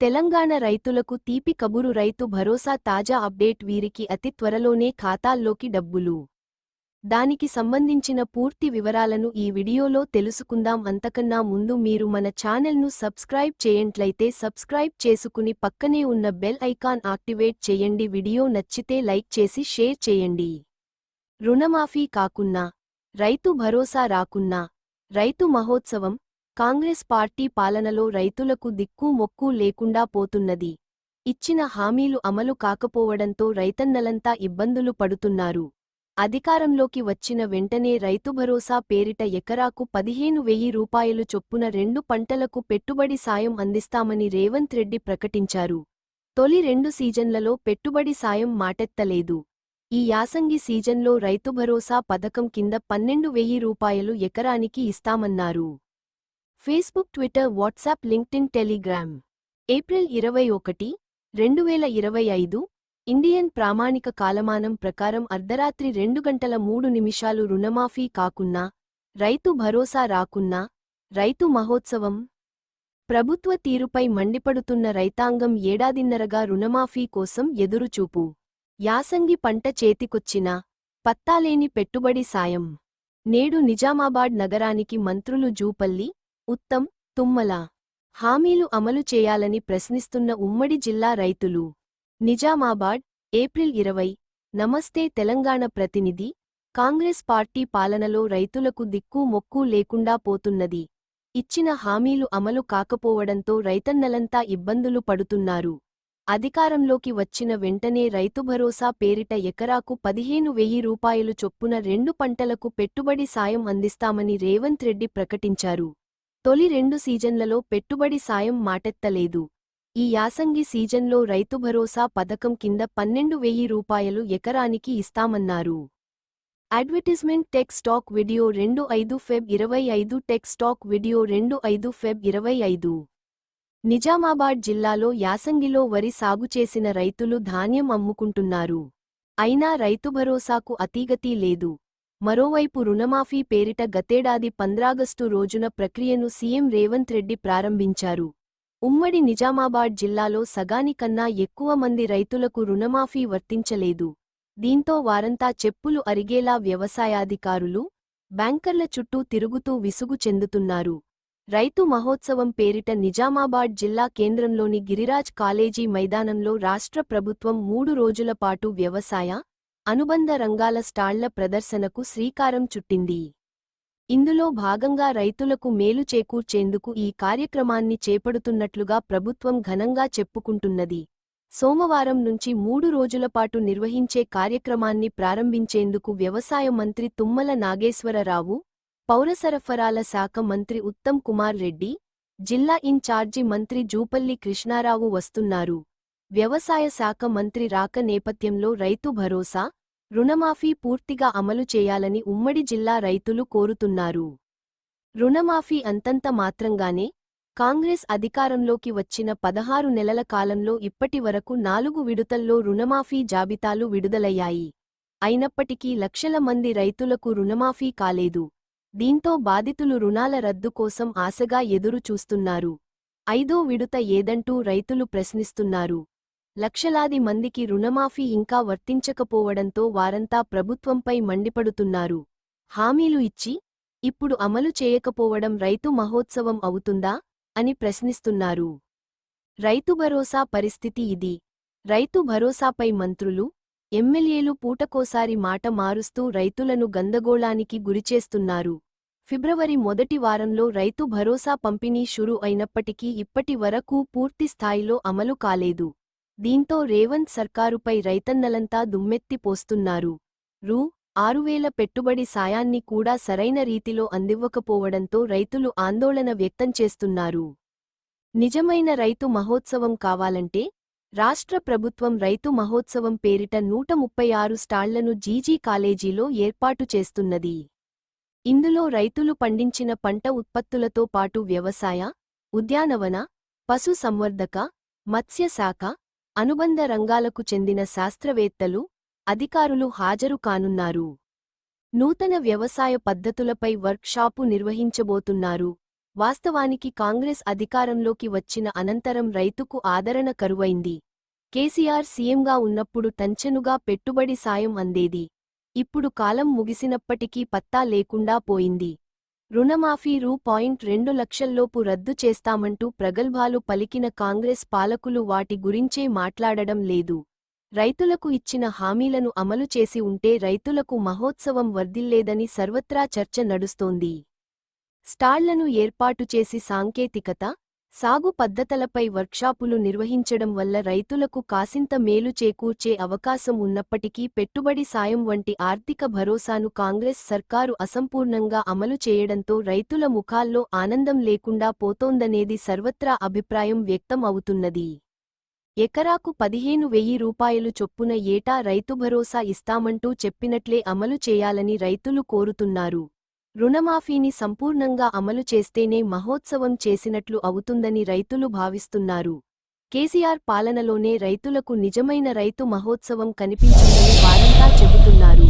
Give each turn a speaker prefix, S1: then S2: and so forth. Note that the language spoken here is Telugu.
S1: తెలంగాణ రైతులకు తీపి కబురు రైతు భరోసా తాజా అప్డేట్ వీరికి అతి త్వరలోనే ఖాతాల్లోకి డబ్బులు. దానికి సంబంధించిన పూర్తి వివరాలను ఈ వీడియోలో తెలుసుకుందాం. అంతకన్నా ముందు మీరు మన ఛానల్ను సబ్స్క్రైబ్ చేయంట్లయితే సబ్స్క్రైబ్ చేసుకుని పక్కనే ఉన్న బెల్ ఐకాన్ యాక్టివేట్ చేయండి. వీడియో నచ్చితే లైక్ చేసి షేర్ చేయండి. రుణమాఫీ కాకున్నా రైతు భరోసా రాకున్నా రైతు మహోత్సవం కాంగ్రెస్ పార్టీ పాలనలో రైతులకు దిక్కు మొక్కు లేకుండా పోతున్నది. ఇచ్చిన హామీలు అమలు కాకపోవడంతో రైతన్నలంతా ఇబ్బందులు పడుతున్నారు. అధికారంలోకి వచ్చిన వెంటనే రైతు భరోసా పేరిట ఎకరాకు పదిహేను వెయ్యి రూపాయలు చొప్పున రెండు పంటలకు పెట్టుబడి సాయం అందిస్తామని రేవంత్ రెడ్డి ప్రకటించారు. తొలి రెండు సీజన్లలో పెట్టుబడి సాయం మాటెత్తలేదు. ఈ యాసంగి సీజన్లో రైతు భరోసా పథకం కింద పన్నెండు వెయ్యి రూపాయలు ఎకరానికి ఇస్తామన్నారు. Facebook Twitter WhatsApp LinkedIn Telegram. April ఇరవై ఒకటి రెండు వేల ఇరవై ఐదు ఇండియన్ ప్రామాణిక కాలమానం ప్రకారం అర్ధరాత్రి రెండు గంటల మూడు నిమిషాలు రుణమాఫీ కాకున్నా రైతు భరోసా రాకున్నా రైతు మహోత్సవం ప్రభుత్వ తీరుపై మండిపడుతున్న రైతాంగం ఏడాదిన్నరగా రుణమాఫీ కోసం ఎదురుచూపు. యాసంగి పంట చేతికొచ్చినా పత్తాలేని పెట్టుబడి సాయం. నేడు నిజామాబాద్ నగరానికి మంత్రులు జూపల్లి ఉత్తమ్ తుమ్మల. హామీలు అమలు చేయాలని ప్రశ్నిస్తున్న ఉమ్మడి జిల్లా రైతులు. నిజామాబాద్ ఏప్రిల్ ఇరవై. నమస్తే తెలంగాణ ప్రతినిధి. కాంగ్రెస్ పార్టీ పాలనలో రైతులకు దిక్కు మొక్కు లేకుండా పోతున్నది. ఇచ్చిన హామీలు అమలు కాకపోవడంతో రైతన్నలంతా ఇబ్బందులు పడుతున్నారు. అధికారంలోకి వచ్చిన వెంటనే రైతు భరోసా పేరిట ఎకరాకు పదిహేను వెయ్యి రూపాయలు చొప్పున రెండు పంటలకు పెట్టుబడి సాయం అందిస్తామని రేవంత్ రెడ్డి ప్రకటించారు. తొలి రెండు సీజన్లలో పెట్టుబడి సాయం మాటెత్తలేదు. ఈ యాసంగి సీజన్లో రైతు భరోసా పథకం కింద పన్నెండు వెయ్యి రూపాయలు ఎకరానికి ఇస్తామన్నారు. అడ్వర్టిజ్మెంట్ టెక్ స్టాక్ వీడియో రెండు ఐదు ఫెబ్ ఇరవై ఐదు టెక్ స్టాక్ వీడియో రెండు ఐదు ఫెబ్ ఇరవై ఐదు. నిజామాబాద్ జిల్లాలో యాసంగిలో వరి సాగు చేసిన రైతులు ధాన్యం అమ్ముకుంటున్నారు. అయినా రైతు భరోసాకు అతీగతీ లేదు. మరోవైపు రుణమాఫీ పేరిట గతేడాది పంద్రాగస్టు రోజున ప్రక్రియను సీఎం రేవంత్ రెడ్డి ప్రారంభించారు. ఉమ్మడి నిజామాబాద్ జిల్లాలో సగానికన్నా ఎక్కువ మంది రైతులకు రుణమాఫీ వర్తించలేదు. దీంతో వారంతా చెప్పులు అరిగేలా వ్యవసాయాధికారులు బ్యాంకర్ల చుట్టూ తిరుగుతూ విసుగు చెందుతున్నారు. రైతు మహోత్సవం పేరిట నిజామాబాద్ జిల్లా కేంద్రంలోని గిరిరాజ్ కాలేజీ మైదానంలో రాష్ట్ర ప్రభుత్వం మూడు రోజుల పాటు వ్యవసాయ అనుబంధ రంగాల స్టాళ్ళ ప్రదర్శనకు శ్రీకారం చుట్టింది. ఇందులో భాగంగా రైతులకు మేలు చేకూర్చేందుకు ఈ కార్యక్రమాన్ని చేపడుతున్నట్లుగా ప్రభుత్వం ఘనంగా చెప్పుకుంటున్నది. సోమవారం నుంచి మూడు రోజులపాటు నిర్వహించే కార్యక్రమాన్ని ప్రారంభించేందుకు వ్యవసాయ మంత్రి తుమ్మల నాగేశ్వరరావు పౌరసరఫరాల శాఖ మంత్రి ఉత్తమ్ కుమార్ రెడ్డి జిల్లా ఇన్ఛార్జి మంత్రి జూపల్లి కృష్ణారావు వస్తున్నారు. వ్యవసాయ శాఖ మంత్రి రాక నేపథ్యంలో రైతు భరోసా రుణమాఫీ పూర్తిగా అమలు చేయాలని ఉమ్మడి జిల్లా రైతులు కోరుతున్నారు. రుణమాఫీ అంతంత మాత్రంగానే కాంగ్రెస్ అధికారంలోకి వచ్చిన పదహారు నెలల కాలంలో ఇప్పటి వరకు నాలుగు విడుతల్లో రుణమాఫీ జాబితాలు విడుదలయ్యాయి. అయినప్పటికీ లక్షల మంది రైతులకు రుణమాఫీ కాలేదు. దీంతో బాధితులు రుణాల రద్దు కోసం ఆశగా ఎదురు చూస్తున్నారు ఐదో విడుత ఏదంటూ రైతులు ప్రశ్నిస్తున్నారు. లక్షలాది మందికి రుణమాఫీ ఇంకా వర్తించకపోవడంతో వారంతా ప్రభుత్వంపై మండిపడుతున్నారు. హామీలు ఇచ్చి ఇప్పుడు అమలు చేయకపోవడం రైతు మహోత్సవం అవుతుందా? అని ప్రశ్నిస్తున్నారు. రైతు భరోసా పరిస్థితి ఇది. రైతు భరోసాపై మంత్రులు ఎమ్మెల్యేలు పూటకోసారి మాట మారుస్తూ రైతులను గందగోళానికి గురిచేస్తున్నారు. ఫిబ్రవరి మొదటి వారంలో రైతు భరోసా పంపిణీ షురు అయినప్పటికీ ఇప్పటి వరకూ పూర్తి స్థాయిలో అమలు కాలేదు. దీంతో రేవంత్ సర్కారుపై రైతన్నలంతా దుమ్మెత్తి పోస్తున్నారు. రూ. ఆరువేల పెట్టుబడి సాయాన్ని కూడా సరైన రీతిలో అందివ్వకపోవడంతో రైతులు ఆందోళన వ్యక్తం చేస్తున్నారు. నిజమైన రైతు మహోత్సవం కావాలంటే రాష్ట్ర ప్రభుత్వం రైతు మహోత్సవం పేరిట నూట ముప్పై ఆరు స్టాళ్ళను జీజీ కాలేజీలో ఏర్పాటు చేస్తున్నది. ఇందులో రైతులు పండించిన పంట ఉత్పత్తులతో పాటు వ్యవసాయ ఉద్యానవన పశు సంవర్ధక మత్స్యశాఖ అనుబంధ రంగాలకు చెందిన శాస్త్రవేత్తలు అధికారులు హాజరు కానున్నారు. నూతన వ్యవసాయ పద్ధతులపై వర్క్షాపు నిర్వహించబోతున్నారు. వాస్తవానికి కాంగ్రెస్ అధికారంలోకి వచ్చిన అనంతరం రైతుకు ఆదరణ కరువైంది. కేసీఆర్ సీఎంగా ఉన్నప్పుడు తంచెనుగా పెట్టుబడి సాయం అందేది. ఇప్పుడు కాలం ముగిసినప్పటికీ పత్తా లేకుండా పోయింది. రుణమాఫీ రూ పాయింట్ రెండు లక్షల్లోపు రద్దు చేస్తామంటూ ప్రగల్భాలు పలికిన కాంగ్రెస్ పాలకులు వాటి గురించే మాట్లాడడం లేదు. రైతులకు ఇచ్చిన హామీలను అమలు చేసి ఉంటే రైతులకు మహోత్సవం వర్ధిల్లేదని సర్వత్రా చర్చ నడుస్తోంది. స్టాళ్ళను ఏర్పాటు చేసి సాంకేతికత సాగు పద్ధతులపై వర్క్షాపులు నిర్వహించడం వల్ల రైతులకు కాసింత మేలు చేకూర్చే అవకాశం ఉన్నప్పటికీ పెట్టుబడి సాయం వంటి ఆర్థిక భరోసాను కాంగ్రెస్ సర్కారు అసంపూర్ణంగా అమలు చేయడంతో రైతుల ముఖాల్లో ఆనందం లేకుండా పోతోందనేది సర్వత్రా అభిప్రాయం వ్యక్తం అవుతున్నది. ఎకరాకు పదిహేను వెయ్యి రూపాయలు చొప్పున ఏటా రైతు భరోసా ఇస్తామంటూ చెప్పినట్లే అమలు చేయాలని రైతులు కోరుతున్నారు. రుణమాఫీని సంపూర్ణంగా అమలు చేస్తేనే మహోత్సవం చేసినట్లు అవుతుందని రైతులు భావిస్తున్నారు. కేసీఆర్ పాలనలోనే రైతులకు నిజమైన రైతు మహోత్సవం కనిపించిందని వారంతా చెబుతున్నారు.